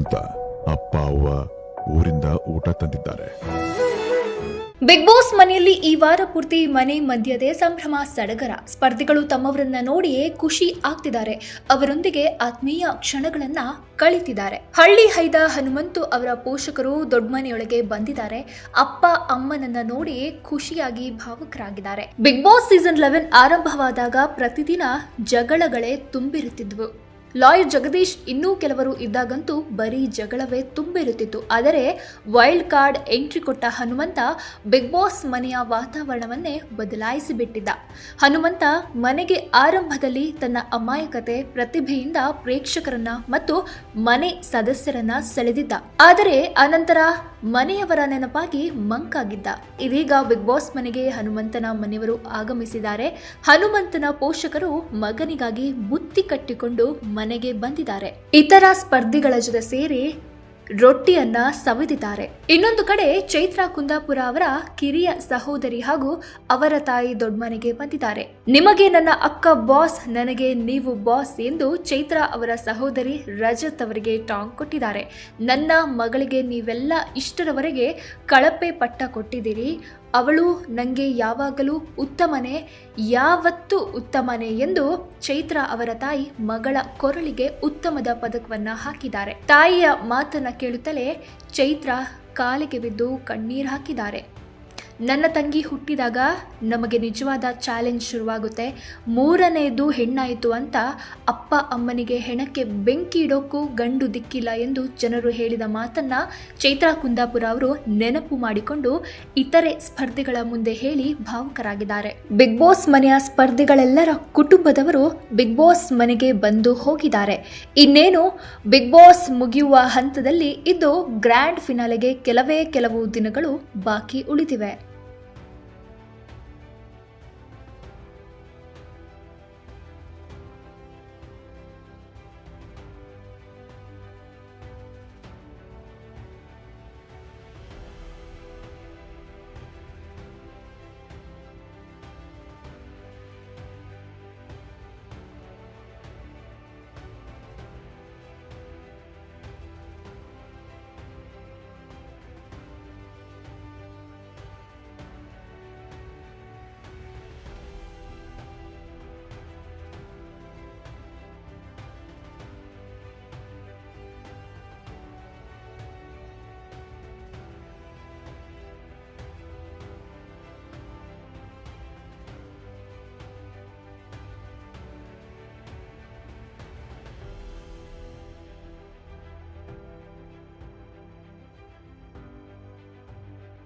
ಹನುಮಂತ ಅಪ್ಪ ಅವ್ವ ಊರಿಂದ ಊಟ ತಂದಿದ್ದಾರೆ. ಬಿಗ್ ಬಾಸ್ ಮನೆಯಲ್ಲಿ ಈ ವಾರ ಪೂರ್ತಿ ಮನೆ ಮಧ್ಯದೆ ಸಂಭ್ರಮ, ಸಡಗರ. ಸ್ಪರ್ಧಿಗಳು ತಮ್ಮವರನ್ನ ನೋಡಿಯೇ ಖುಷಿ ಆಗ್ತಿದ್ದಾರೆ. ಅವರೊಂದಿಗೆ ಆತ್ಮೀಯ ಕ್ಷಣಗಳನ್ನ ಕಳಿತಿದ್ದಾರೆ. ಹಳ್ಳಿ ಹೈದ ಹನುಮಂತು ಅವರ ಪೋಷಕರು ದೊಡ್ಡ ಮನೆಯೊಳಗೆ ಬಂದಿದ್ದಾರೆ. ಅಪ್ಪ, ಅಮ್ಮನನ್ನ ನೋಡಿ ಖುಷಿಯಾಗಿ ಭಾವುಕರಾಗಿದ್ದಾರೆ. ಬಿಗ್ ಬಾಸ್ ಸೀಸನ್ ಲೆವೆನ್ ಆರಂಭವಾದಾಗ ಪ್ರತಿದಿನ ಜಗಳಗಳೇ ತುಂಬಿರುತ್ತಿದ್ವು. ಲಾಯರ್ ಜಗದೀಶ್ ಇನ್ನೂ ಕೆಲವರು ಇದ್ದಾಗಂತೂ ಬರೀ ಜಗಳವೇ ತುಂಬಿರುತ್ತಿತ್ತು. ಆದರೆ ವೈಲ್ಡ್ ಕಾರ್ಡ್ ಎಂಟ್ರಿ ಕೊಟ್ಟ ಹನುಮಂತ ಬಿಗ್ ಬಾಸ್ ಮನೆಯ ವಾತಾವರಣವನ್ನೇ ಬದಲಾಯಿಸಿಬಿಟ್ಟಿದ್ದ. ಹನುಮಂತ ಮನೆಗೆ ಆರಂಭದಲ್ಲಿ ತನ್ನ ಅಮಾಯಕತೆ, ಪ್ರತಿಭೆಯಿಂದ ಪ್ರೇಕ್ಷಕರನ್ನ ಮತ್ತು ಮನೆ ಸದಸ್ಯರನ್ನ ಸೆಳೆದಿದ್ದ. ಆದರೆ ಅನಂತರ ಮನೆಯವರ ನೆನಪಾಗಿ ಮಂಕಾಗಿದ್ದ. ಇದೀಗ ಬಿಗ್ ಬಾಸ್ ಮನೆಗೆ ಹನುಮಂತನ ಮನೆಯವರು ಆಗಮಿಸಿದ್ದಾರೆ. ಹನುಮಂತನ ಪೋಷಕರು ಮಗನಿಗಾಗಿ ಬುತ್ತಿ ಕಟ್ಟಿಕೊಂಡು ಮನೆಗೆ ಬಂದಿದ್ದಾರೆ. ಇತರ ಸ್ಪರ್ಧಿಗಳ ಜೊತೆ ಸೇರಿ ರೊಟ್ಟಿಯನ್ನ ಸವಿದಿದ್ದಾರೆ. ಇನ್ನೊಂದು ಕಡೆ ಚೈತ್ರ ಕುಂದಾಪುರ ಅವರ ಕಿರಿಯ ಸಹೋದರಿ ಹಾಗೂ ಅವರ ತಾಯಿ ದೊಡ್ಡಮನೆಗೆ ಬಂದಿದ್ದಾರೆ. ನಿಮಗೆ ನನ್ನ ಅಕ್ಕ ಬಾಸ್, ನನಗೆ ನೀವು ಬಾಸ್ ಎಂದು ಚೈತ್ರ ಅವರ ಸಹೋದರಿ ರಜತ್ ಅವರಿಗೆ ಟಾಂಗ್ ಕೊಟ್ಟಿದ್ದಾರೆ. ನನ್ನ ಮಗಳಿಗೆ ನೀವೆಲ್ಲ ಇಷ್ಟರವರೆಗೆ ಕಳಪೆ ಪಟ್ಟ ಕೊಟ್ಟಿದ್ದೀರಿ. ಅವಳು ನನಗೆ ಯಾವಾಗಲೂ ಉತ್ತಮನೇ, ಯಾವತ್ತು ಉತ್ತಮನೇ ಎಂದು ಚೈತ್ರ ಅವರ ತಾಯಿ ಮಗಳ ಕೊರಳಿಗೆ ಉತ್ತಮದ ಪದಕವನ್ನ ಹಾಕಿದ್ದಾರೆ. ತಾಯಿಯ ಮಾತನ್ನ ಕೇಳುತ್ತಲೇ ಚೈತ್ರ ಕಾಲಿಗೆ ಬಿದ್ದು ಕಣ್ಣೀರು ಹಾಕಿದ್ದಾರೆ. ನನ್ನ ತಂಗಿ ಹುಟ್ಟಿದಾಗ ನಮಗೆ ನಿಜವಾದ ಚಾಲೆಂಜ್ ಶುರುವಾಗುತ್ತೆ. ಮೂರನೆಯದು ಹೆಣ್ಣಾಯಿತು ಅಂತ ಅಪ್ಪ ಅಮ್ಮನಿಗೆ ಹೆಣಕ್ಕೆ ಬೆಂಕಿ ಇಡೋಕ್ಕೂ ಗಂಡು ದಿಕ್ಕಿಲ್ಲ ಎಂದು ಜನರು ಹೇಳಿದ ಮಾತನ್ನು ಚೈತ್ರಾ ಕುಂದಾಪುರ ಅವರು ನೆನಪು ಮಾಡಿಕೊಂಡು ಇತರೆ ಸ್ಪರ್ಧಿಗಳ ಮುಂದೆ ಹೇಳಿ ಭಾವುಕರಾಗಿದ್ದಾರೆ. ಬಿಗ್ ಬಾಸ್ ಮನೆಯ ಸ್ಪರ್ಧಿಗಳೆಲ್ಲರ ಕುಟುಂಬದವರು ಬಿಗ್ ಬಾಸ್ ಮನೆಗೆ ಬಂದು ಹೋಗಿದ್ದಾರೆ. ಇನ್ನೇನು, ಬಿಗ್ ಬಾಸ್ ಮುಗಿಯುವ ಹಂತದಲ್ಲಿ ಇದ್ದು ಗ್ರ್ಯಾಂಡ್ ಫಿನಾಲೆಗೆ ಕೆಲವೇ ಕೆಲವು ದಿನಗಳು ಬಾಕಿ ಉಳಿದಿವೆ.